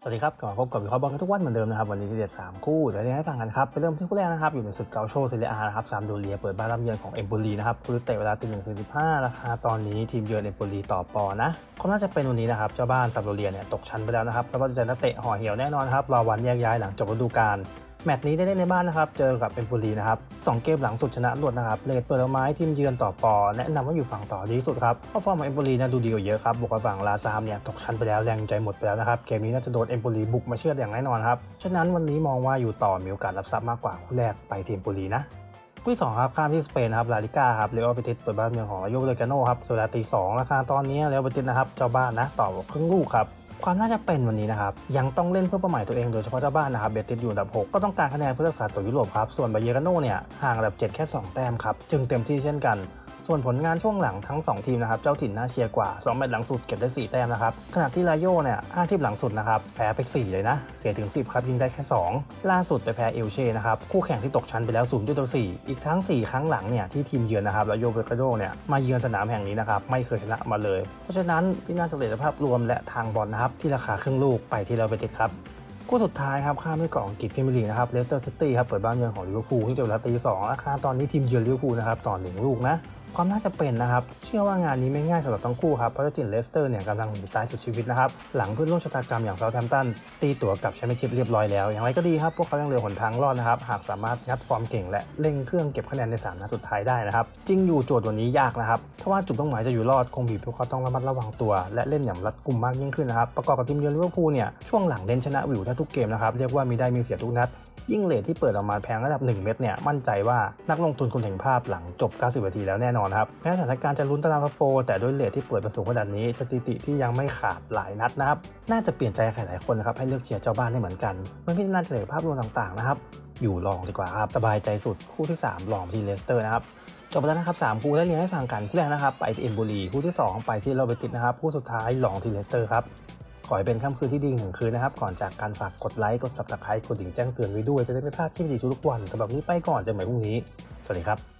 สวัสดีครับกลับมาพบกับวิเคราะห์บอลกันทุกวันเหมือนเดิมนะครับวันนี้ที่เด็ด3คู่เดี๋ยวจะให้ฟังกันครับไปเริ่มที่คู่แรกนะครับอยู่ในศึกเกาโชเซเรียอานะครับซามโดเรียเปิดบ้านรับเยือนของเอมโบลีนะครับคู่เตะเวลาตีหนึ่งสี่สิบห้าราคาตอนนี้ทีมเยือนเอมโบลีต่อปอนะควาน่าจะเป็นวันนี้นะครับเจ้าบ้านซามโดเรียเนี่ยตกชั้นไปแล้วนะครับสำหรับใจนักเตะห่อเหี่ยวแน่นอนครับรอวันแยกย้ายหลังจบฤดูกาล แมตช์นี้ได้เล่นในบ้านนะครับ เจอกับเอมโปลีนะครับสองเกมหลังสุดชนะรวดนะครับเลดเปิดไม้ทีมเยือนต่อปอแนะนำว่าอยู่ฝั่งต่อดีที่สุดครับเพราะฟอร์มของเอมโปลีนะดูดีกว่าเยอะครับบวกกับฝั่งลาซามเนี่ยตกชั้นไปแล้วแรงใจหมดไปแล้วนะครับเกมนี้น่าจะโดนเอมโปลีบุกมาเชื่อดอย่างแน่นอนครับฉะนั้นวันนี้มองว่าอยู่ต่อมีโอกาสรับทรัพย์มากกว่าคู่แรกไปทีมเอมโปลีนะคู่ที่สองครับข้ามที่สเปนครับลาลิก้าครับเรอัลเบติสเปิดบ้านเมืองของอายุเลกาโนครับโซลาตีสองราคาตอนนี้เรอัลเบติสนะครับเจ้าบ้านนะต่อครึ่งลูกครับ ความน่าจะเป็นวันนี้นะครับ ยังต้องเล่นเพื่อเป้าหมายตัวเองโดยเฉพาะเจ้าบ้านนะครับเบติสอยู่อันดับ 6 ก็ต้องการคะแนนเพื่อรักษาตัวยุโรปครับส่วนบาเยกาโนเนี่ยห่างอันดับ 7 แค่ 2 แต้มครับจึงเต็มที่เช่นกัน ส่วนผลงานช่วงหลังทั้ง 2 ทีมนะครับ เจ้าถิ่นน่าเชียร์กว่า 2 แมตช์หลังสุดเก็บได้ 4 แต้มนะครับ ขณะที่ลาโยเนี่ย5ทีมหลังสุดนะครับแพ้ไป 4 เลยนะ เสียถึง 10 ครับ ยิงได้แค่ 2 ล่าสุดไปแพ้เอลเช่นะครับ คู่แข่งที่ตกชั้นไปแล้ว0ต่อ4อีกทั้ง 4 ครั้งหลังเนี่ยที่ทีมเยือนนะครับลาโยเบกาโดเนี่ยมาเยือนสนามแห่งนี้นะครับไม่เคยชนะมาเลย เพราะฉะนั้นพิจารณาศักยภาพรวมและทางบอลนะครับที่ราคาครึ่งลูกไปที่เราไปติดครับคู่สุดท้ายครับข้ามด้วยเกาะอังกฤษพรีเมียร์ลีกนะครับเลสเตอร์ซิตี้ครับเปิดบ้านเยือนของลิเวอร์พูลที่เจอเวลาตีสองราคาตอนนี้ทีมเยือนลิเวอร์พูลนะครับต่อหนึ่งลูกนะ ความน่าจะเป็นนะครับ เชื่อว่างานนี้ไม่ง่ายสำหรับทั้งคู่ครับเพราะเจ้าถิ่นเลสเตอร์เนี่ยกำลังหนีตายสุดชีวิตนะครับหลังเพื่อนร่วมชะตากรรมอย่างเซาแฮมป์ตันตีตัวกับแชมเปี้ยนชิพเรียบร้อยแล้ว อย่างไรก็ดีครับ พวกเขายังเหลือหนทางรอดนะครับหากสามารถงัดฟอร์มเก่งและเร่งเครื่องเก็บคะแนนในสามนัดสุดท้ายได้นะครับจริงอยู่โจทย์วันนี้ยากนะครับถ้าว่าจุดเป้าหมายจะอยู่รอดคงบีบพวกเขาต้องระมัดระวังตัว และเล่นอย่างรัดกุมมากยิ่งขึ้นนะครับประกอบกับทีมเยือนลิเวอร์พูลเนี่ยช่วงหลังเน้นชนะวิวแทบทุกเกมนะครับเรียกว่ามีได้มีเสียทุกนัด ยิ่งเลทที่เปิดออกมาแพงระดับ 1 เม็ดเนี่ยมั่นใจว่านักลงทุนคนเห็นภาพหลังจบ 90 นาทีแล้วแน่นอนครับแม้สถานการณ์จะลุ้นตารางโฟร์แต่ด้วยเลทที่เปิดมาสูงขนาดนี้สถิติที่ยังไม่ขาดหลายนัดนะครับน่าจะเปลี่ยนใจใครหลายคนนะครับให้เลือกเชียร์เจ้าบ้านได้เหมือนกันเมื่อพิจารณาเฉลยภาพรวมต่างๆนะครับอยู่ลองดีกว่าครับสบายใจสุดคู่ที่ 3 ลองที่เลสเตอร์นะครับจบไปแล้วนะครับสามคู่ได้เรียงให้ฟังกันคู่แรกนะครับไปที่เอมโบลีคู่ที่สองไปที่โรเบติสนะครับคู่สุดท้ายลองที่เลสเตอร์ครับ ขอให้เป็นค่ำคืนที่ดีหนึ่งคืนนะครับ ก่อนจากการฝากกดไลค์กด subscribe กดดิ่งแจ้งเตือนไว้ด้วยจะได้ไม่พลาดคลิปดีทุกวันสำหรับนนี้ไปก่อนเจอกันใหม่พรุ่งนี้ สวัสดีครับ